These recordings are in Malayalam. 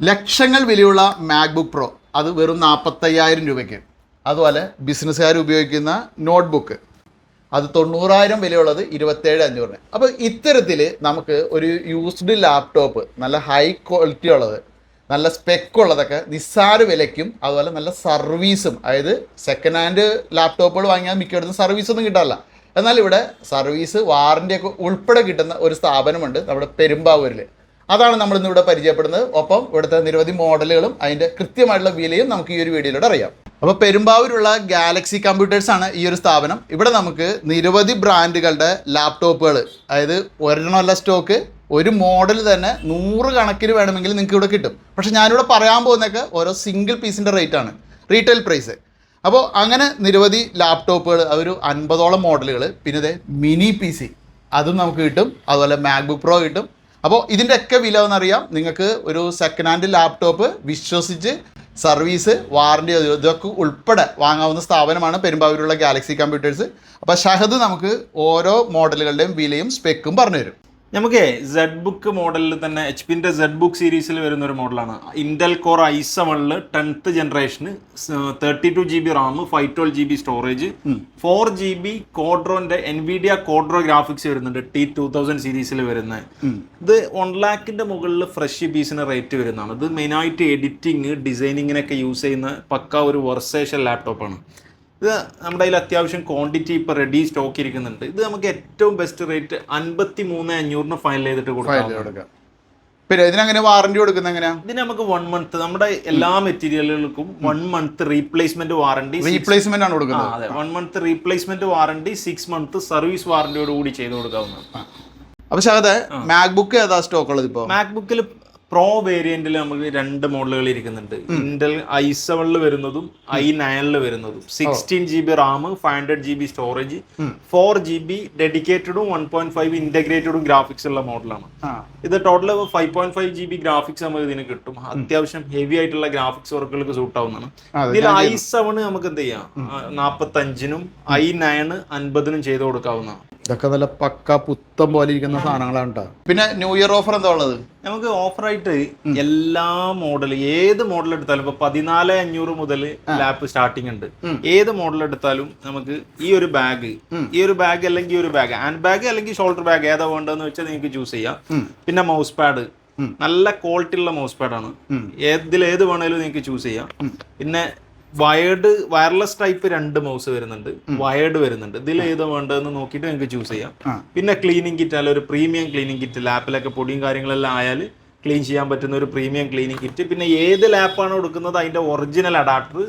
ലക്ഷങ്ങൾ വിലയുള്ള മാക്ബുക്ക് പ്രോ അത് വെറും നാൽപ്പത്തയ്യായിരം രൂപയ്ക്ക്. അതുപോലെ ബിസിനസ്സുകാർ ഉപയോഗിക്കുന്ന നോട്ട്ബുക്ക് അത് തൊണ്ണൂറായിരം വിലയുള്ളത് ഇരുപത്തേഴ് അഞ്ഞൂറിന്. അപ്പോൾ ഇത്തരത്തിൽ നമുക്ക് ഒരു യൂസ്ഡ് ലാപ്ടോപ്പ് നല്ല ഹൈ ക്വാളിറ്റി ഉള്ളത് നല്ല സ്പെക്ക് ഉള്ളതൊക്കെ നിസ്സാര വിലയ്ക്കും അതുപോലെ നല്ല സർവീസും അതായത് സെക്കൻഡ് ഹാൻഡ് ലാപ്ടോപ്പുകൾ വാങ്ങിയാൽ മിക്കയിടത്തും സർവീസൊന്നും കിട്ടാറില്ല. എന്നാൽ ഇവിടെ സർവീസ് വാറന്റി ഒക്കെ ഉൾപ്പെടെ കിട്ടുന്ന ഒരു സ്ഥാപനമുണ്ട് നമ്മുടെ പെരുമ്പാവൂരിൽ അതാണ് നമ്മൾ ഇന്ന് ഇവിടെ പരിചയപ്പെടുന്നത്. ഒപ്പം ഇവിടുത്തെ നിരവധി മോഡലുകളും അതിന്റെ കൃത്യമായിട്ടുള്ള വിലയും നമുക്ക് ഈ ഒരു വീഡിയോയിലൂടെ അറിയാം. അപ്പോൾ പെരുമ്പാവൂരുള്ള ഗാലക്സി കമ്പ്യൂട്ടേഴ്സ് ആണ് ഈ ഒരു സ്ഥാപനം. ഇവിടെ നമുക്ക് നിരവധി ബ്രാൻഡുകളുടെ ലാപ്ടോപ്പുകൾ അതായത് ഒരെണ്ണമല്ല സ്റ്റോക്ക് ഒരു മോഡൽ തന്നെ നൂറ് കണക്കിന് വേണമെങ്കിൽ നിങ്ങൾക്ക് ഇവിടെ കിട്ടും. പക്ഷെ ഞാനിവിടെ പറയാൻ പോകുന്നതൊക്കെ ഓരോ സിംഗിൾ പീസിന്റെ റേറ്റ് ആണ്. റീറ്റെയിൽ പ്രൈസ് അപ്പോൾ അങ്ങനെ നിരവധി ലാപ്ടോപ്പുകൾ ഒരു അൻപതോളം മോഡലുകൾ പിന്നെ മിനി പി സി അതും നമുക്ക് കിട്ടും. അതുപോലെ മാക്ബുക്ക് പ്രോ കിട്ടും. അപ്പോൾ ഇതിന്റെ ഒക്കെ വില എന്നറിയാം നിങ്ങൾക്ക് ഒരു സെക്കൻഡ് ഹാൻഡ് ലാപ്ടോപ്പ് വിശ്വസിച്ച് സർവീസ് വാറണ്ടി ഇതൊക്കെ ഉൾപ്പെടെ വാങ്ങാവുന്ന സ്ഥാപനമാണ് പെരുമ്പാവൂരുള്ള ഗാലക്സി കമ്പ്യൂട്ടേഴ്സ് അപ്പോൾ ഷഹദ് നമുക്ക് ഓരോ മോഡലുകളുടെയും വിലയും സ്പെക്കും പറഞ്ഞു തരും നമുക്ക് സെഡ് ബുക്ക് മോഡലിൽ തന്നെ എച്ച് പിന്റെ സെഡ് ബുക്ക് സീരീസിൽ വരുന്ന ഒരു മോഡലാണ് ഇന്റൽ കോർ ഐ സെവനിൽ ടെൻത്ത് ജനറേഷന് thirty two G B RAM five twelve G B storage four G B കോഡ്രോന്റെ Nvidia Quadro graphics വരുന്നുണ്ട് ടി ടു തൗസൻഡ് സീരീസിൽ വരുന്നത് ഇത് വൺ ലാക്കിന്റെ മുകളിൽ ഫ്രഷ് പീസിന് റേറ്റ് വരുന്നതാണ്. ഇത് മെയിനായിട്ട് എഡിറ്റിംഗ് ഡിസൈനിങ്ങിനൊക്കെ യൂസ് ചെയ്യുന്ന പക്ക ഒരു വെർസേഷൻ ലാപ്ടോപ്പാണ് ഇത് നമ്മുടെ കയ്യിൽ അത്യാവശ്യം ക്വാണ്ടിറ്റി ഇപ്പോൾ റെഡി സ്റ്റോക്ക് ഇരിക്കുന്നുണ്ട്. ഇത് നമുക്ക് ഏറ്റവും ബെസ്റ്റ് റേറ്റ് അൻപത്തി മൂന്ന് അഞ്ഞൂറിന് ഫൈനൽ ചെയ്തിട്ട് കൊടുക്കാം. പിന്നെ ഇതിനെങ്ങനെ വാറന്റി കൊടുക്കുന്ന എങ്ങനെയാ? ഇതിന് നമുക്ക് വൺ മന്ത് നമ്മുടെ എല്ലാ മെറ്റീരിയലുകൾക്കും one month replacement warranty replacement ആണ് കൊടുക്കുന്നത്. അതെ. One month replacement warranty six month service വാറണ്ടിയോട് കൂടി ചെയ്ത് കൊടുക്കാവുന്നതാണ്. അപ്പൊ ഷഹദെ മാക്ബുക്ക് ഏതാ സ്റ്റോക്ക് ഉള്ളത് ഇപ്പോ? മാക്ബുക്കിൽ പ്രോ വേരിയന്റിൽ നമുക്ക് രണ്ട് മോഡലുകൾ ഇരിക്കുന്നുണ്ട്. ഇന്റൽ ഐ സെവനിൽ വരുന്നതും ഐ നയനിൽ വരുന്നതും. Sixteen G B RAM five hundred G B storage four G B ഡെഡിക്കേറ്റഡും one point five ഇന്റഗ്രേറ്റഡും ഗ്രാഫിക്സ് ഉള്ള മോഡലാണ് ഇത് total five point five G B graphics നമുക്ക് ഇതിന് കിട്ടും. അത്യാവശ്യം ഹെവി ആയിട്ടുള്ള ഗ്രാഫിക്സ് വർക്കുകൾക്ക് സൂട്ട് ആവുന്നതാണ്. ഇതിൽ ഐ സെവൻ നമുക്ക് എന്ത് ചെയ്യാം? നാൽപ്പത്തഞ്ചിനും ഐ നയന് അൻപതിനും ചെയ്ത് കൊടുക്കാവുന്നതാണ്. ഇതൊക്കെ നല്ല പക്ക പുത്തം പോലെ ഇരിക്കുന്ന സാധനങ്ങളാണ് കേട്ടോ പിന്നെ ന്യൂ ഇയർ ഓഫർ എന്താ ഉള്ളത്? നമുക്ക് ഓഫറായിട്ട് എല്ലാ മോഡൽ ഏത് മോഡൽ എടുത്താലും ഇപ്പൊ പതിനാല് അഞ്ഞൂറ് മുതൽ ലാപ്പ് സ്റ്റാർട്ടിംഗ് ഉണ്ട്. ഏത് മോഡൽ എടുത്താലും നമുക്ക് ഈ ഒരു ബാഗ് ഈ ഒരു ബാഗ് അല്ലെങ്കിൽ ഈ ഒരു ബാഗ് ഹാൻഡ് ബാഗ് അല്ലെങ്കിൽ ഷോൾഡർ ബാഗ് ഏതാ വേണ്ടതെന്ന് വെച്ചാൽ നിങ്ങൾക്ക് ചൂസ് ചെയ്യാം. പിന്നെ മൗസ് പാഡ് നല്ല ക്വാളിറ്റി ഉള്ള മൗസ് പാഡാണ് ഏതിൽ ഏത് വേണേലും നിങ്ങൾക്ക് ചൂസ് ചെയ്യാം. പിന്നെ വയർഡ് വയർലെസ് ടൈപ്പ് രണ്ട് മൗസ് വരുന്നുണ്ട്. വയർഡ് വരുന്നുണ്ട്. ഇതിൽ ഏതോ വേണ്ടതെന്ന് നോക്കിയിട്ട് നിങ്ങൾക്ക് ചൂസ് ചെയ്യാം. പിന്നെ ക്ലീനിങ് കിറ്റ് അല്ല ഒരു പ്രീമിയം ക്ലീനിങ് കിറ്റ് ലാപ്പിലൊക്കെ പൊടിയും കാര്യങ്ങളെല്ലാം ആയാൽ ക്ലീൻ ചെയ്യാൻ പറ്റുന്ന ഒരു പ്രീമിയം ക്ലീനിങ് കിറ്റ് പിന്നെ ഏത് ലാപ്പാണ് കൊടുക്കുന്നത് അതിന്റെ original adapter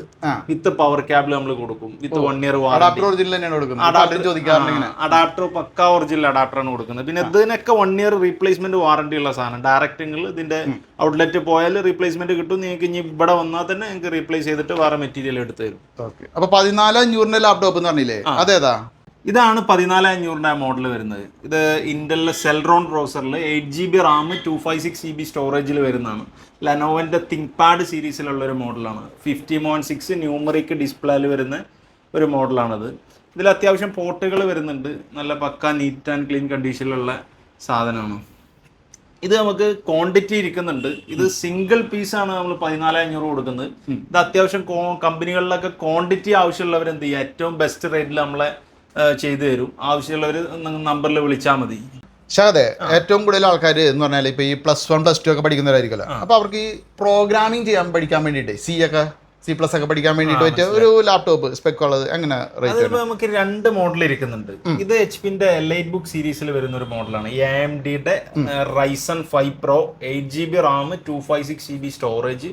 with power cable നമ്മൾ കൊടുക്കും. വിത്ത് വൺ ഇയർ അഡാപ്റ്റർ പക്ക ഒറിജിനൽ അഡാപ്റ്റർ ആണ് കൊടുക്കുന്നത്. പിന്നെ ഇതിനൊക്കെ വൺ ഇയർ റീപ്ലേസ്മെന്റ് വാറണ്ടി ഉള്ള സാധനം. ഡയറക്റ്റ് നിങ്ങൾ ഇതിന്റെ ഔട്ട്ലെറ്റ് പോയാൽ റീപ്ലേസ്മെന്റ് കിട്ടും. നിങ്ങൾക്ക് ഇനി ഇവിടെ വന്നാൽ തന്നെ നിങ്ങൾക്ക് റീപ്ലേസ് ചെയ്തിട്ട് വേറെ മെറ്റീരിയൽ എടുത്തു തരും. അപ്പൊ പതിനാല് അഞ്ഞൂറിന്റെ ലാപ്ടോപ്പ് എന്ന് പറഞ്ഞില്ലേ? അതേതാ? ഇതാണ് പതിനാല് അഞ്ഞൂറിന്റെ മോഡൽ വരുന്നത്. ഇത് ഇന്റലിലെ Celeron പ്രോസറിൽ eight G B RAM two five six G B സ്റ്റോറേജിൽ വരുന്നതാണ്. ലനോവന്റെ തിങ്ക് പാഡ് സീരീസിലുള്ള ഒരു മോഡലാണ് ഫിഫ്റ്റി മോൺ സിക്സ് ന്യൂമറിക് ഡിസ്പ്ലേയിൽ വരുന്ന ഒരു മോഡലാണത് ഇതിൽ അത്യാവശ്യം പോർട്ടുകൾ വരുന്നുണ്ട്. നല്ല പക്ക നീറ്റ് ആൻഡ് ക്ലീൻ കണ്ടീഷനിലുള്ള സാധനമാണ്. ഇത് നമുക്ക് ക്വാണ്ടിറ്റി ഇരിക്കുന്നുണ്ട്. ഇത് സിംഗിൾ പീസാണ് നമ്മൾ പതിനാല് അഞ്ഞൂറ് കൊടുക്കുന്നത്. ഇത് അത്യാവശ്യം കമ്പനികളിലൊക്കെ ക്വാണ്ടിറ്റി ആവശ്യമുള്ളവർ എന്ത് ചെയ്യുക ഏറ്റവും ബെസ്റ്റ് റേറ്റിൽ നമ്മളെ ചെയ്തു തരും. ആവശ്യമുള്ളവർ നമ്പറിൽ വിളിച്ചാൽ മതി. പക്ഷേ അതെ ഏറ്റവും കൂടുതൽ ആൾക്കാർ എന്ന് പറഞ്ഞാൽ ഇപ്പൊ ഈ പ്ലസ് വൺ പ്ലസ് ടു ഒക്കെ പഠിക്കുന്നവരായിരിക്കുമല്ലോ അപ്പോൾ അവർക്ക് ഈ പ്രോഗ്രാമിംഗ് ചെയ്യാൻ പഠിക്കാൻ വേണ്ടിയിട്ട് സി ഒക്കെ? സി പ്ലസ് ഒക്കെ പഠിക്കാൻ വേണ്ടിയിട്ട് പറ്റിയ ഒരു ലാപ്ടോപ്പ് സ്പെക്ക് ഉള്ളത് അങ്ങനെ റേറ്റ് നമുക്ക് രണ്ട് മോഡൽ ഇരിക്കുന്നുണ്ട്. ഇത് എച്ച് പിന്റെ ലൈറ്റ് ബുക്ക് സീരീസിൽ വരുന്ന ഒരു മോഡലാണ് എ എം ഡിയുടെ Ryzen five pro eight G B RAM two five six G B storage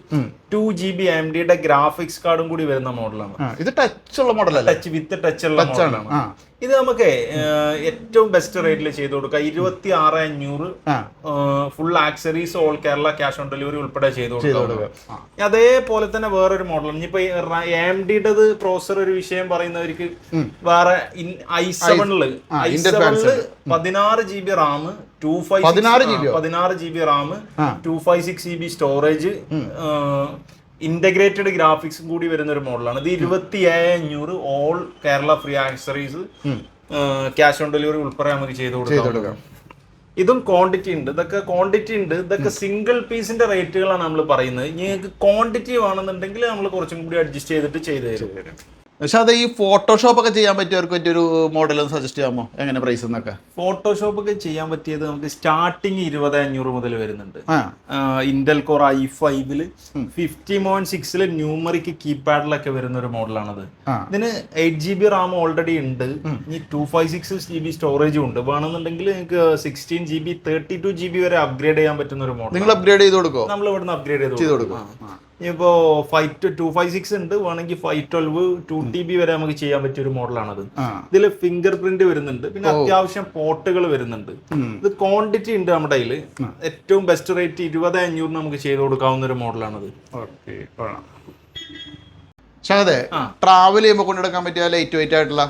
two G B M ഡിയുടെ ഗ്രാഫിക്സ് കാർഡും കൂടി വരുന്ന മോഡലാണ് ഇത് ടച്ച് ഉള്ള മോഡലല്ല ടച്ച് വിത്ത് ടച്ച് ഉള്ള മോഡലാണ് ഇത് നമുക്ക് ഏറ്റവും ബെസ്റ്റ് റേറ്റിൽ ചെയ്ത് കൊടുക്കാം ഇരുപത്തി ആറ് അഞ്ഞൂറ് full accessories all Kerala cash on delivery ഉൾപ്പെടെ ചെയ്ത് കൊടുക്കാം അതേപോലെ തന്നെ വേറൊരു മോഡലാണ് ഇനിയിപ്പോ എം ഡിയുടെ പ്രോസർ ഒരു വിഷയം പറയുന്നവർക്ക് വേറെ ഐ സെവനിൽ ഐ സെവനിൽ പതിനാറ് G B RAM two five 16 GB യോ? പതിനാറ് G B RAM two five six G B storage integrated ഗ്രാഫിക്സും കൂടി വരുന്ന ഒരു മോഡലാണ് ഇത് ഇരുപത്തി അഞ്ഞൂറ് all Kerala free accessories cash on delivery ഉൾപ്പെടെ നമുക്ക് ചെയ്ത് കൊടുക്കാം. ഇതും ക്വാണ്ടിറ്റി ഉണ്ട്. ഇതൊക്കെ ക്വാണ്ടിറ്റി ഉണ്ട്. ഇതൊക്കെ സിംഗിൾ പീസിന്റെ റേറ്റുകളാണ് നമ്മൾ പറയുന്നത്. നിങ്ങൾക്ക് ക്വാണ്ടിറ്റി വേണമെന്നുണ്ടെങ്കിൽ നമ്മൾ കുറച്ചും കൂടി അഡ്ജസ്റ്റ് ചെയ്തിട്ട് ചെയ്തു തരും. പക്ഷെ അത് ഈ ഫോട്ടോഷോപ്പ് ഒക്കെ ചെയ്യാൻ പറ്റിയവർക്ക് പറ്റിയൊരു മോഡൽ ഒന്ന് സജസ്റ്റ് ചെയ്യാമോ? എങ്ങനെ പ്രൈസ് എന്നൊക്കെ? ഫോട്ടോഷോപ്പ് ഒക്കെ ചെയ്യാൻ പറ്റിയത് നമുക്ക് സ്റ്റാർട്ടിങ് ഇരുപത് അഞ്ഞൂറ് മുതൽ വരുന്നുണ്ട്. ഇന്റൽ കോർ ഐ ഫൈവിൽ ഫിഫ്റ്റി മോൺ സിക്സിൽ ന്യൂമറിക് കീപാഡിലൊക്കെ വരുന്ന ഒരു മോഡലാണത്. ഇതിന് eight G B RAM already ഉണ്ട്. ഇനി two five six G B സ്റ്റോറേജും ഉണ്ട്. വേണമെന്നുണ്ടെങ്കിൽ നിങ്ങൾക്ക് sixteen G B thirty two G B വരെ അപ്ഗ്രേഡ് ചെയ്യാൻ പറ്റുന്ന ഒരു മോഡൽ നിങ്ങൾ അപ്ഗ്രേഡ് ചെയ്ത് കൊടുക്കും നമ്മൾ ഇവിടുന്ന് അപ്ഗ്രേഡ് ചെയ്ത് ചെയ്ത് കൊടുക്കും. ആ. ഫൈവ് ടു ഫൈവ് സിക്സ് ഉണ്ട്. വേണമെങ്കിൽ five twelve two T B വരെ നമുക്ക് ചെയ്യാൻ പറ്റിയ ഒരു മോഡലാണത്. ഇതിൽ ഫിംഗർ പ്രിന്റ് വരുന്നുണ്ട്. പിന്നെ അത്യാവശ്യം പോർട്ടുകൾ വരുന്നുണ്ട്. ഇത് ക്വാണ്ടിറ്റി ഉണ്ട് നമ്മുടെ കയ്യിൽ ഏറ്റവും ബെസ്റ്റ് റേറ്റ് ഇരുപത് അഞ്ഞൂറിന് നമുക്ക് ചെയ്ത് കൊടുക്കാവുന്ന ഒരു മോഡലാണത്. ഓക്കെ പക്ഷെ അതെ. ട്രാവൽ ചെയ്യുമ്പോൾ കൊണ്ടെടുക്കാൻ പറ്റിയ ലൈറ്റ് വെയിറ്റ് ആയിട്ടുള്ള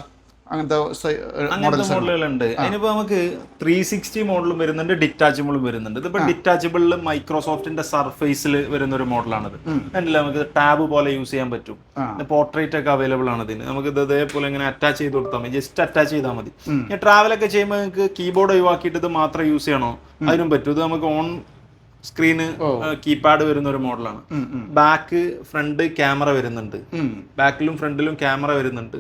അങ്ങനത്തെ മോഡലുകളുണ്ട് അതിനിപ്പോ നമുക്ക് ത്രീ സിക്സ്റ്റി മോഡലും വരുന്നുണ്ട് ഡിറ്റാച്ചബിളും വരുന്നുണ്ട്. ഇതിപ്പോ ഡിറ്റാച്ചബിളിൽ മൈക്രോസോഫ്റ്റിന്റെ സർഫേസിൽ വരുന്ന ഒരു മോഡലാണിത് അതിൽ നമുക്ക് ടാബ് പോലെ യൂസ് ചെയ്യാൻ പറ്റും. പോർട്രേറ്റ് ഒക്കെ അവൈലബിൾ ആണ് ഇതിന്. നമുക്ക് ഇത് അതേപോലെ ഇങ്ങനെ അറ്റാച്ച് ചെയ്ത് കൊടുത്താൽ മതി. ജസ്റ്റ് അറ്റാച്ച് ചെയ്താൽ മതി. ട്രാവൽ ഒക്കെ ചെയ്യുമ്പോൾ നിങ്ങൾക്ക് കീബോർഡ് ഒഴിവാക്കിയിട്ട് ഇത് മാത്രം യൂസ് ചെയ്യണോ? അതിനും പറ്റും. ഇത് നമുക്ക് ഓൺ സ്ക്രീന് കീപാഡ് വരുന്ന ഒരു മോഡലാണ്. ബാക്ക് ഫ്രണ്ട് ക്യാമറ വരുന്നുണ്ട്. ബാക്കിലും ഫ്രണ്ടിലും ക്യാമറ വരുന്നുണ്ട്.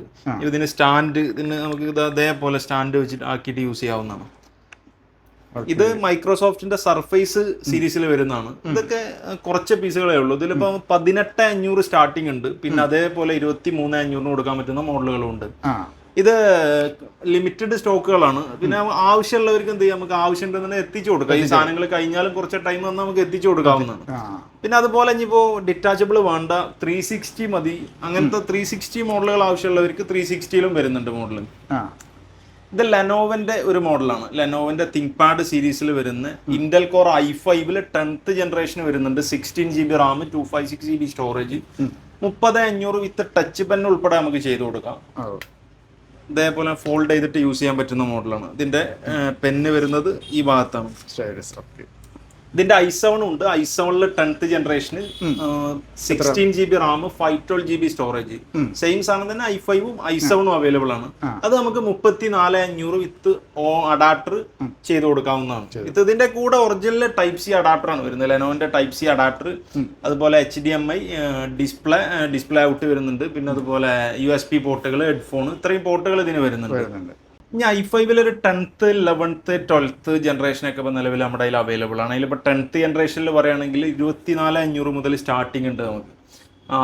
ഇതിന് സ്റ്റാൻഡ് ഇതിന് നമുക്ക് ഇത് അതേപോലെ സ്റ്റാൻഡ് വെച്ചിട്ട് ആക്കിയിട്ട് യൂസ് ചെയ്യാവുന്നതാണ്. ഇത് മൈക്രോസോഫ്റ്റിന്റെ സർഫേസ് സീരീസിൽ വരുന്നതാണ്. ഇതൊക്കെ കുറച്ച് പീസുകളേ ഉള്ളൂ. ഇതിലിപ്പോ പതിനെട്ട് അഞ്ഞൂറ് സ്റ്റാർട്ടിംഗ് ഉണ്ട്. പിന്നെ അതേപോലെ ഇരുപത്തി മൂന്ന് അഞ്ഞൂറിന് കൊടുക്കാൻ പറ്റുന്ന മോഡലുകളും ഉണ്ട്. ഇത് ലിമിറ്റഡ് സ്റ്റോക്കുകളാണ് പിന്നെ ആവശ്യമുള്ളവർക്ക് എന്ത് ചെയ്യാം? നമുക്ക് ആവശ്യമുണ്ടെന്നുണ്ടെങ്കിൽ എത്തിച്ചു കൊടുക്കാം. ഈ സാധനങ്ങൾ കഴിഞ്ഞാലും കുറച്ച് ടൈം വന്നാൽ നമുക്ക് എത്തിച്ചു കൊടുക്കാവുന്നതാണ്. പിന്നെ അതുപോലെ ഇനിയിപ്പോ ഡിറ്റാച്ചബിൾ വേണ്ട ത്രീ സിക്സ്റ്റി മതി. അങ്ങനത്തെ ത്രീ സിക്സ്റ്റി മോഡലുകൾ ആവശ്യമുള്ളവർക്ക് ത്രീ സിക്സ്റ്റിയിലും വരുന്നുണ്ട് മോഡൽ ഇത് ലെനോവന്റെ ഒരു മോഡലാണ് ലെനോവന്റെ തിങ്ക് പാഡ് സീരീസിൽ വരുന്ന ഇന്റൽ കോർ ഐ ഫൈവിൽ ടെൻത്ത് ജനറേഷൻ വരുന്നുണ്ട്. Sixteen G B RAM two five six G B storage മുപ്പത് അഞ്ഞൂറ് വിത്ത് ടച്ച് പെൻ ഉൾപ്പെടെ നമുക്ക് ചെയ്തു കൊടുക്കാം. ഇതേപോലെ ഫോൾഡ് ചെയ്തിട്ട് യൂസ് ചെയ്യാൻ പറ്റുന്ന മോഡലാണ് ഇതിന്റെ പെന്ന് വരുന്നത് ഈ ഭാഗത്താണ്. സ്റ്റൈലസ് ഓക്കെ ഇതിന്റെ ഐ സെവൺ ഉണ്ട്. ഐ സെവനിൽ ടെൻത്ത് ജനറേഷനിൽ sixteen G B RAM five twelve G B storage same സാധനം തന്നെ ഐ ഫൈവും ഐ സെവനും അവൈലബിൾ ആണ്. അത് നമുക്ക് മുപ്പത്തി നാല് അഞ്ഞൂറ് വിത്ത് ഓ അഡാപ്റ്റർ ചെയ്ത് കൊടുക്കാവുന്നതാണ്. ഇത് ഇതിന്റെ കൂടെ ഒറിജിനൽ ടൈപ്പ് സി അഡാപ്റ്റർ ആണ് വരുന്നത്. ലെനോവിന്റെ ടൈപ്പ് സി അഡാപ്റ്റർ അതുപോലെ H D M I display display out വരുന്നുണ്ട്. പിന്നെ അതുപോലെ യു എസ് പി പോർട്ടുകൾ ഹെഡ്ഫോൺ ഇത്രയും പോർട്ടുകൾ ഇതിന് വരുന്നുണ്ട്. ഇനി ഐ ഫൈവിൽ ഒരു ടെൻത്ത് ലെവൻത്ത് ട്വൽത്ത് ജനറേഷനൊക്കെ ഇപ്പോൾ നിലവിൽ നമ്മുടെ കയ്യിൽ അവൈലബിൾ ആണ്. അതിലിപ്പോൾ ടെൻത്ത് ജനറേഷനിൽ പറയുകയാണെങ്കിൽ ഇരുപത്തിനാല് അഞ്ഞൂറ് മുതൽ സ്റ്റാർട്ടിംഗ് ഉണ്ട് നമുക്ക്.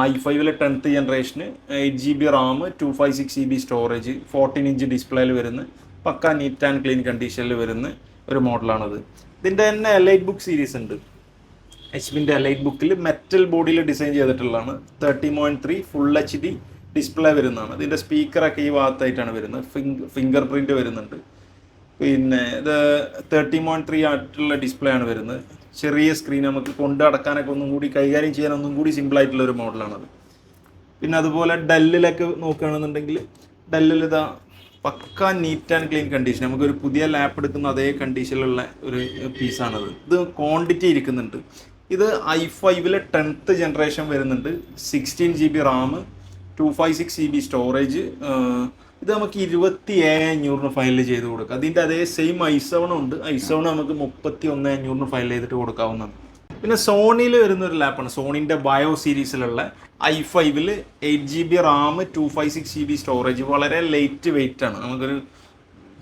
ഐ ഫൈവിലെ ടെൻത്ത് ജനറേഷന് eight G B RAM two five six G B storage fourteen inch ഡിസ്പ്ലേയിൽ വരുന്ന പക്ക നീറ്റ് ആൻഡ് ക്ലീൻ കണ്ടീഷനിൽ വരുന്ന ഒരു മോഡലാണത് ഇതിന്റെ തന്നെ എലൈറ്റ് ബുക്ക് സീരീസ് ഉണ്ട്. എച്ച് പിന്റെ എലൈറ്റ് ബുക്കിൽ മെറ്റൽ ബോഡിയിൽ ഡിസൈൻ ചെയ്തിട്ടുള്ളതാണ്. Thirty point three full H D display വരുന്നതാണ്. ഇതിന്റെ സ്പീക്കറൊക്കെ ഈ ഭാഗത്തായിട്ടാണ് വരുന്നത്. ഫിംഗർ പ്രിന്റ് വരുന്നുണ്ട്. പിന്നെ ഇത് തേർട്ടി മോൺ ത്രീ ആയിട്ടുള്ള ഡിസ്പ്ലേ ആണ് വരുന്നത്. ചെറിയ സ്ക്രീൻ നമുക്ക് കൊണ്ട് നടക്കാനൊക്കെ ഒന്നും കൂടി കൈകാര്യം ചെയ്യാൻ ഒന്നും കൂടി സിമ്പിൾ ആയിട്ടുള്ള ഒരു മോഡലാണത് പിന്നെ അതുപോലെ ഡെല്ലിലൊക്കെ നോക്കുകയാണെന്നുണ്ടെങ്കിൽ ഡെല്ലിൽ ഇതാ പക്ക നീറ്റ് ആൻഡ് ക്ലീൻ കണ്ടീഷൻ നമുക്കൊരു പുതിയ ലാപ്പ് എടുക്കുന്ന അതേ കണ്ടീഷനിലുള്ള ഒരു പീസാണത് ഇത് ക്വാണ്ടിറ്റി ഇരിക്കുന്നുണ്ട്. ഇത് ഐ ഫൈവിൽ ടെൻത്ത് ജനറേഷൻ വരുന്നുണ്ട്. Sixteen G B RAM two five six G B storage ഇത് നമുക്ക് ഇരുപത്തി ഏഴ് അഞ്ഞൂറിന് ഫയൽ ചെയ്ത് കൊടുക്കാം. അതിന്റെ അതേ സെയിം ഐ സെവൻ ഉണ്ട്. ഐ സെവൺ നമുക്ക് മുപ്പത്തി ഒന്ന് അഞ്ഞൂറിന് ഫയൽ ചെയ്തിട്ട് കൊടുക്കാവുന്നതാണ്. പിന്നെ സോണിയിൽ വരുന്ന ഒരു ലാപ്പാണ് സോണിന്റെ ബയോ സീരീസിലുള്ള ഐ ഫൈവിൽ eight G B RAM two five six G B storage വളരെ ലൈറ്റ് വെയിറ്റ് ആണ്. നമുക്കൊരു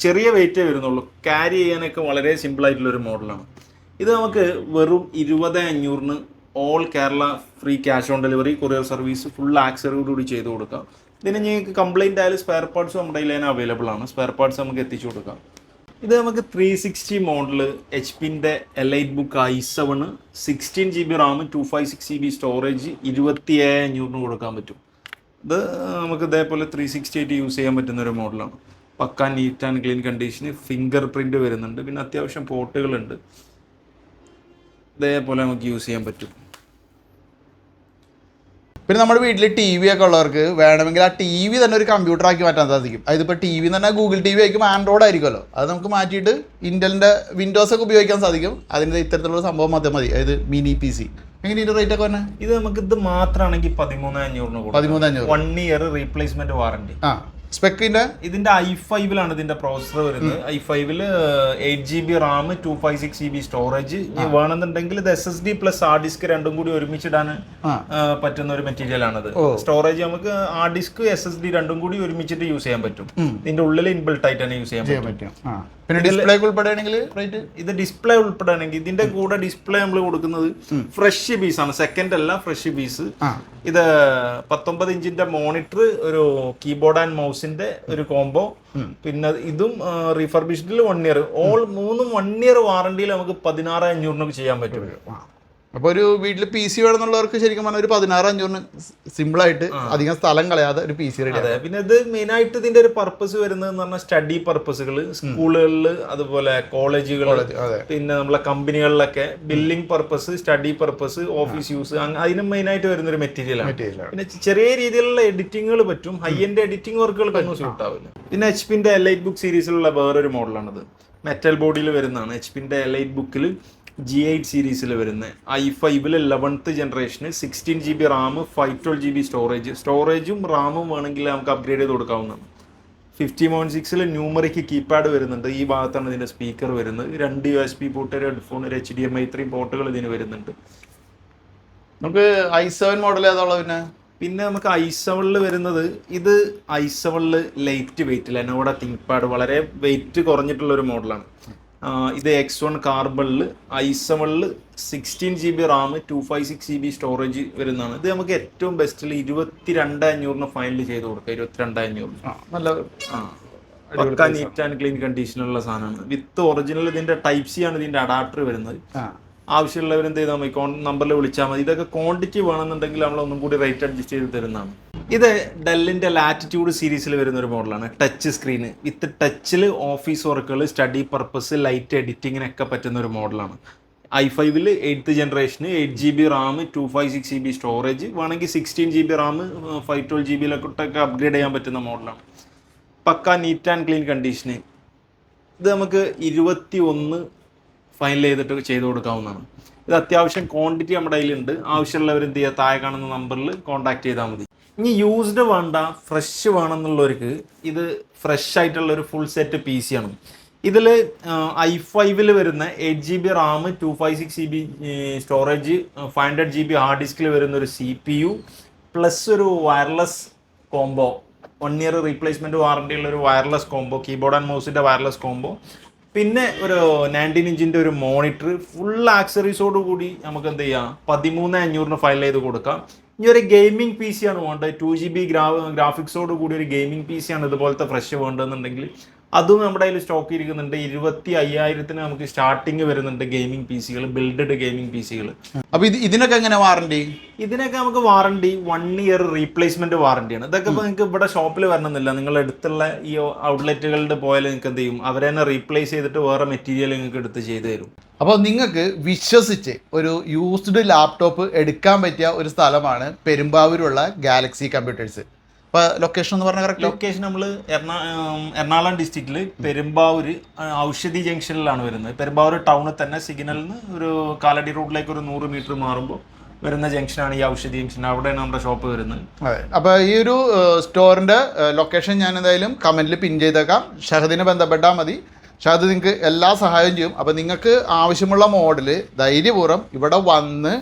ചെറിയ വെയിറ്റേ വരുന്നുള്ളൂ. ക്യാരി ചെയ്യാനൊക്കെ വളരെ ഒരു മോഡലാണ് ഇത് നമുക്ക് വെറും ഇരുപത് അഞ്ഞൂറിന് all Kerala free cash on delivery courier service full ആക്സറോട് കൂടി ചെയ്ത് കൊടുക്കാം. ഇതിന് നിങ്ങൾക്ക് കംപ്ലൈന്റ് ആയാലും സ്പെയർ പാർട്സ് നമ്മുടെ കയ്യിൽ തന്നെ അവൈലബിൾ ആണ്. സ്പെയർ പാർട്സ് നമുക്ക് എത്തിച്ചു കൊടുക്കാം. ഇത് നമുക്ക് ത്രീ സിക്സ്റ്റി മോഡൽ എച്ച് പിന്റെ elite book i seven sixteen G B RAM two five six G B storage ഇരുപത്തി ഏഴ് അഞ്ഞൂറിന് കൊടുക്കാൻ പറ്റും. ഇത് നമുക്ക് ഇതേപോലെ ത്രീ സിക്സ്റ്റി എയ്റ്റ് യൂസ് ചെയ്യാൻ പറ്റുന്ന ഒരു മോഡലാണ് പക്ക neat and clean condition finger print വരുന്നുണ്ട്. പിന്നെ അത്യാവശ്യം പോർട്ടുകളുണ്ട് ഇതേപോലെ നമുക്ക് യൂസ് ചെയ്യാൻ പറ്റും. പിന്നെ നമ്മുടെ വീട്ടിൽ ടി വി ഒക്കെ ഉള്ളവർക്ക് വേണമെങ്കിൽ ആ ടി വി തന്നെ ഒരു കമ്പ്യൂട്ടർ ആക്കി മാറ്റാൻ സാധിക്കും. അതിപ്പോൾ ടി വി എന്ന് പറഞ്ഞാൽ ഗൂഗിൾ ടി വി ആയിരിക്കും ആൻഡ്രോയിഡ് ആയിരിക്കുമല്ലോ. അത് നമുക്ക് മാറ്റിയിട്ട് ഇന്റലിന്റെ വിൻഡോസ് ഒക്കെ ഉപയോഗിക്കാൻ സാധിക്കും. അതിന്റെ ഇത്തരത്തിലുള്ള സംഭവം മാത്രം മതി. അതായത് മിനി പി സി എങ്ങനെ റേറ്റ് ഒക്കെ ഇത് നമുക്ക് ഇത് മാത്രമാണെങ്കിൽ പതിമൂന്ന് അഞ്ഞൂറിന് പതിമൂന്ന് അഞ്ഞൂറ്. വൺ ഇയർ റീപ്ലേസ്മെന്റ് വാറണ്ടി ആ. സ്പെക്കിന്റെ ഇതിന്റെ ഐ ഫൈവിലാണ് ഇതിന്റെ പ്രോസസർ വരുന്നത്. ഐ ഫൈവിൽ eight G B RAM two five six G B storage വേണമെന്നുണ്ടെങ്കിൽ ഇത് എസ് എസ് ഡി പ്ലസ് ആ ഡിസ്ക് രണ്ടും കൂടി ഒരുമിച്ചിടാൻ പറ്റുന്ന ഒരു മെറ്റീരിയൽ ആണത്. സ്റ്റോറേജ് നമുക്ക് ആ ഡിസ്ക് എസ് എസ് ഡി രണ്ടും കൂടി ഒരുമിച്ചിട്ട് യൂസ് ചെയ്യാൻ പറ്റും. ഇതിന്റെ ഉള്ളിൽ ഇൻബിൾട്ട് ആയിട്ട് തന്നെ യൂസ് ചെയ്യാൻ പറ്റും. പിന്നെ ഡിസ്പ്ലേ ഉൾപ്പെടുകയാണെങ്കിൽ റേറ്റ് ഇത് ഡിസ്പ്ലേ ഉൾപ്പെടുകയാണെങ്കിൽ ഇതിന്റെ കൂടെ ഡിസ്പ്ലേ നമ്മൾ കൊടുക്കുന്നത് ഫ്രഷ് പീസ് ആണ്. സെക്കൻഡ് അല്ല ഫ്രഷ് പീസ് ഇത് പത്തൊമ്പത് ഇഞ്ചിന്റെ മോണിറ്റർ ഒരു കീബോർഡ് ആൻഡ് മൗസിന്റെ ഒരു കോംബോ പിന്നെ ഇതും റീഫർബിഷ്ഡിൽ വൺ ഇയർ ഓൾ മൂന്നും വൺ ഇയർ വാറണ്ടിയിൽ നമുക്ക് പതിനാറ് അഞ്ഞൂറിനൊക്കെ ചെയ്യാൻ പറ്റും. അപ്പോൾ ഒരു വീട്ടിൽ പി സി വേണമെന്നുള്ളവർക്ക് ശരിക്കും പറഞ്ഞാൽ ഒരു പതിനാറ് അഞ്ഞൂറിന് സിമ്പിൾ ആയിട്ട് അധികം സ്ഥലം കളയാതെ ഒരു പി സി റെഡി അതെ പിന്നെ ഇത് മെയിനായിട്ട് ഇതിന്റെ ഒരു പർപ്പസ് വരുന്നത് എന്ന് പറഞ്ഞാൽ സ്റ്റഡി പർപ്പസുകൾ സ്കൂളുകളിൽ അതുപോലെ കോളേജുകൾ പിന്നെ നമ്മളെ കമ്പനികളിലൊക്കെ billing purpose study purpose office use അതിന് മെയിനായിട്ട് വരുന്ന ഒരു മെറ്റീരിയലാണ് പിന്നെ ചെറിയ രീതിയിലുള്ള എഡിറ്റിങ്ങുകൾ പറ്റും ഹൈ എൻഡ് എഡിറ്റിംഗ് വർക്കുകൾക്കൊന്നും സ്യൂട്ട് ആവില്ല. പിന്നെ എച്ച് പിന്റെ എലൈറ്റ് ബുക്ക് സീരീസിലുള്ള വേറൊരു മോഡലാണിത് മെറ്റൽ ബോഡിയിൽ വരുന്നതാണ് എച്ച് പിന്റെ എലൈറ്റ് ബുക്കിൽ ജി എയ്റ്റ് സീരീസിൽ വരുന്ന ഐ ഫൈവിൽ eleventh generation sixteen G B RAM five twelve G B storage സ്റ്റോറേജും റാമും വേണമെങ്കിൽ നമുക്ക് അപ്ഗ്രേഡ് ചെയ്ത് കൊടുക്കാവുന്നതാണ്. ഫിഫ്റ്റി മോൺ സിക്സിൽ ന്യൂമറിക്ക് കീപാഡ് വരുന്നുണ്ട്. ഈ ഭാഗത്താണ് ഇതിന്റെ സ്പീക്കർ വരുന്നത്. രണ്ട് യു എസ് പി പോർട്ട് ഒരു ഹെഡ്ഫോൺ ഒരു H D M I three പോർട്ടുകൾ ഇതിന് വരുന്നുണ്ട്. നമുക്ക് ഐ സെവൻ മോഡൽ ഏതാണുള്ളത് പിന്നെ? പിന്നെ നമുക്ക് ഐ സെവനിൽ വരുന്നത് ഇത് ഐ സെവനിൽ ലൈറ്റ് വെയിറ്റ് ലെനോയുടെ തിങ്ക് പാഡ് വളരെ വെയിറ്റ് കുറഞ്ഞിട്ടുള്ള ഒരു മോഡലാണ് ഇത് എക്സ് വൺ കാർബണിൽ സെവണിൽ sixteen G B RAM two five six G B storage വരുന്നതാണ്. ഇത് നമുക്ക് ഏറ്റവും ബെസ്റ്റിൽ ഇരുപത്തി രണ്ട് അഞ്ഞൂറിന് ഫൈനൽ ചെയ്ത് കൊടുക്കുക ഇരുപത്തിരണ്ട് അഞ്ഞൂറ്. ആ നല്ല പക്ക നീറ്റ് ആൻഡ് ക്ലീൻ കണ്ടീഷനുള്ള സാധനമാണ്. വിത്ത് ഒറിജിനൽ ഇതിന്റെ ടൈപ്പ് സി ആണ് ഇതിന്റെ അഡാപ്റ്റർ വരുന്നത്. ആവശ്യമുള്ളവർ എന്ത് ചെയ്താൽ മതി? നമ്പറിൽ വിളിച്ചാൽ മതി. ഇതൊക്കെ ക്വാണ്ടിറ്റി വേണമെന്നുണ്ടെങ്കിൽ നമ്മൾ ഒന്നും കൂടി റേറ്റ് അഡ്ജസ്റ്റ് ചെയ്ത് തരുന്നതാണ്. ഇത് ഡെല്ലിന്റെ ലാറ്റിറ്റ്യൂഡ് സീരീസിൽ വരുന്ന ഒരു മോഡലാണ്. ടച്ച് സ്ക്രീന് വിത്ത് ടച്ചിൽ ഓഫീസ് വർക്കുകൾ സ്റ്റഡി പർപ്പസ് ലൈറ്റ് എഡിറ്റിങ്ങിനൊക്കെ പറ്റുന്ന ഒരു മോഡലാണ്. ഐ ഫൈവിൽ എയ്ത്ത് ജനറേഷന് eight G B RAM two five six G B storage വേണമെങ്കിൽ sixteen G B RAM five twelve G ബിയിലൊക്കെ upgrade ചെയ്യാൻ പറ്റുന്ന മോഡലാണ്. പക്ക നീറ്റ് ആൻഡ് ക്ലീൻ കണ്ടീഷന് ഇത് നമുക്ക് ഇരുപത്തി ഒന്ന് ഫൈനൽ ചെയ്തിട്ട് ചെയ്ത് കൊടുക്കാവുന്നതാണ്. ഇത് അത്യാവശ്യം ക്വാണ്ടിറ്റി നമ്മുടെ കയ്യിലുണ്ട്. ആവശ്യമുള്ളവർ എന്ത് ചെയ്യുക താഴെ കാണുന്ന നമ്പറിൽ കോൺടാക്ട് ചെയ്താൽ മതി. ഇനി യൂസ്ഡ് വേണ്ട ഫ്രഷ് വേണമെന്നുള്ളവർക്ക് ഇത് ഫ്രഷ് ആയിട്ടുള്ള ഒരു ഫുൾ സെറ്റ് പി സി ആണ് ഇതിൽ ഐ ഫൈവിൽ വരുന്ന eight G B RAM two five six G B storage five hundred G B hard ഡിസ്കിൽ വരുന്ന ഒരു സി പി യു പ്ലസ് ഒരു wireless combo one year replacement warranty ഉള്ള ഒരു വയർലെസ് കോംബോ കീബോർഡ് ആൻഡ് മൗസിന്റെ വയർലെസ് കോംബോ പിന്നെ ഒരു നയന്റീൻ ഇഞ്ചിന്റെ ഒരു മോണിറ്റർ ഫുൾ ആക്സറീസോട് കൂടി നമുക്ക് എന്ത് ചെയ്യാം? പതിമൂന്ന് അഞ്ഞൂറിന് ഫയൽ ചെയ്ത് കൊടുക്കാം. ഇനി ഒരു ഗെയിമിംഗ് പി സി ആണ് വേണ്ടത്. ടു ജി ബി ഗ്രാ ഗ്രാഫിക്സോട് കൂടി ഒരു ഗെയിമിംഗ് പി സി ആണ് ഇതുപോലത്തെ ഫ്രഷ് വേണ്ടതെന്നുണ്ടെങ്കിൽ അതും നമ്മുടെ കയ്യിൽ സ്റ്റോക്ക് ഇരിക്കുന്നുണ്ട്. ഇരുപത്തി അയ്യായിരത്തിന് നമുക്ക് സ്റ്റാർട്ടിങ് വരുന്നുണ്ട് ഗെയിമിംഗ് പി സികൾ ബിൽഡഡ് ഗെയിമിംഗ് പി സികൾ അപ്പൊ ഇത് ഇതിനൊക്കെ എങ്ങനെ വാറണ്ടി ഇതിനൊക്കെ നമുക്ക് വാറണ്ടി വൺ ഇയർ റീപ്ലേസ്മെന്റ് വാറണ്ടിയാണ് ഇതൊക്കെ ഇപ്പൊ നിങ്ങൾക്ക് ഇവിടെ ഷോപ്പിൽ വരണമെന്നില്ല. നിങ്ങൾ അടുത്തുള്ള ഈ ഔട്ട്ലെറ്റുകളുടെ പോയാൽ നിങ്ങൾക്ക് എന്ത് ചെയ്യും? അവരെ തന്നെ റീപ്ലേസ് ചെയ്തിട്ട് വേറെ മെറ്റീരിയൽ നിങ്ങൾക്ക് എടുത്ത് ചെയ്തു തരും. അപ്പോൾ നിങ്ങൾക്ക് വിശ്വസിച്ച് ഒരു യൂസ്ഡ് ലാപ്ടോപ്പ് എടുക്കാൻ പറ്റിയ ഒരു സ്ഥലമാണ് പെരുമ്പാവൂരുള്ള ഗാലക്സി കമ്പ്യൂട്ടേഴ്സ് അപ്പോൾ ലൊക്കേഷൻ എന്ന് പറഞ്ഞാൽ കറക്റ്റ് ലൊക്കേഷൻ നമ്മൾ എറണാകുളം ഡിസ്ട്രിക്റ്റിൽ പെരുമ്പാവൂർ ഔഷധി ജംഗ്ഷനിലാണ് വരുന്നത്. പെരുമ്പാവൂർ ടൗണിൽ തന്നെ സിഗ്നലിൽ നിന്ന് ഒരു കാലടി റോഡിലേക്ക് ഒരു നൂറ് മീറ്റർ മാറുമ്പോൾ വരുന്ന ജംഗ്ഷനാണ് ഈ ഔഷധി ജംഗ്ഷൻ. അവിടെയാണ് നമ്മുടെ ഷോപ്പ് വരുന്നത്. അതെ. അപ്പോൾ ഈ ഒരു സ്റ്റോറിന്റെ ലൊക്കേഷൻ ഞാൻ എന്തായാലും കമന്റിൽ പിൻ ചെയ്തേക്കാം. ഷഹദിനെ ബന്ധപ്പെട്ടാൽ മതി. ഷഹദ് നിങ്ങൾക്ക് എല്ലാ സഹായവും ചെയ്യും. അപ്പോൾ നിങ്ങൾക്ക് ആവശ്യമുള്ള മോഡൽ ധൈര്യപൂർവം ഇവിടെ വന്ന്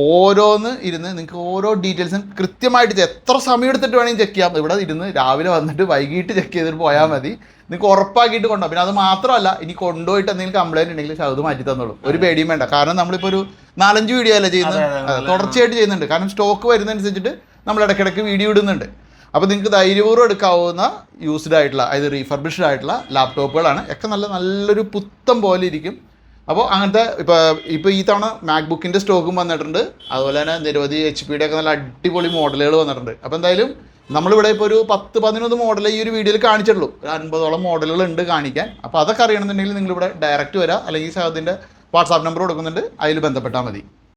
ഓരോന്ന് ഇരുന്ന് നിങ്ങൾക്ക് ഓരോ ഡീറ്റെയിൽസും കൃത്യമായിട്ട് എത്ര സമയം എടുത്തിട്ട് വേണമെങ്കിൽ ചെക്ക് ചെയ്യാം. ഇവിടെ ഇരുന്ന് രാവിലെ വന്നിട്ട് വൈകിട്ട് ചെക്ക് ചെയ്തിട്ട് പോയാൽ മതി. നിങ്ങൾക്ക് ഉറപ്പാക്കിയിട്ട് കൊണ്ടുപോകും പിന്നെ അത് മാത്രമല്ല ഇനി കൊണ്ടുപോയിട്ട് എന്തെങ്കിലും കംപ്ലൈന്റ് ഉണ്ടെങ്കിൽ അത് മാറ്റി തന്നോളും. ഒരു പേടിയും വേണ്ട. കാരണം നമ്മളിപ്പോൾ ഒരു നാലഞ്ച് വീഡിയോ അല്ലേ ചെയ്യുന്നത്? തുടർച്ചയായിട്ട് ചെയ്യുന്നുണ്ട്. കാരണം സ്റ്റോക്ക് വരുന്നതനുസരിച്ചിട്ട് നമ്മൾ ഇടയ്ക്കിടയ്ക്ക് വീഡിയോ ഇടുന്നുണ്ട്. അപ്പോൾ നിങ്ങൾക്ക് ധൈര്യപൂർവം എടുക്കാവുന്ന യൂസ്ഡ് ആയിട്ടുള്ള അതായത് റീഫർബിഷ്ഡ് ആയിട്ടുള്ള ലാപ്ടോപ്പുകളാണ് ഒക്കെ നല്ല നല്ലൊരു പുത്തം പോലെ ഇരിക്കും. അപ്പോൾ അങ്ങനത്തെ ഇപ്പോൾ ഇപ്പോൾ ഈ തവണ മാക്ബുക്കിന്റെ സ്റ്റോക്കും വന്നിട്ടുണ്ട്. അതുപോലെ തന്നെ നിരവധി എച്ച് പിയുടെ ഒക്കെ നല്ല അടിപൊളി മോഡലുകൾ വന്നിട്ടുണ്ട്. അപ്പോൾ എന്തായാലും നമ്മളിവിടെ ഇപ്പോൾ ഒരു പത്ത് പതിനൊന്ന് മോഡൽ ഈ ഒരു വീഡിയോയിൽ കാണിച്ചിട്ടുള്ളൂ. ഒരു അൻപതോളം മോഡലുകൾ ഉണ്ട് കാണിക്കാൻ. അപ്പോൾ അതൊക്കെ അറിയണമെന്നുണ്ടെങ്കിൽ നിങ്ങളിവിടെ ഡയറക്റ്റ് വരാം. അല്ലെങ്കിൽ ഷാദിന്റെ വാട്സാപ്പ് നമ്പർ കൊടുക്കുന്നുണ്ട്. അതിൽ ബന്ധപ്പെട്ടാൽ മതി.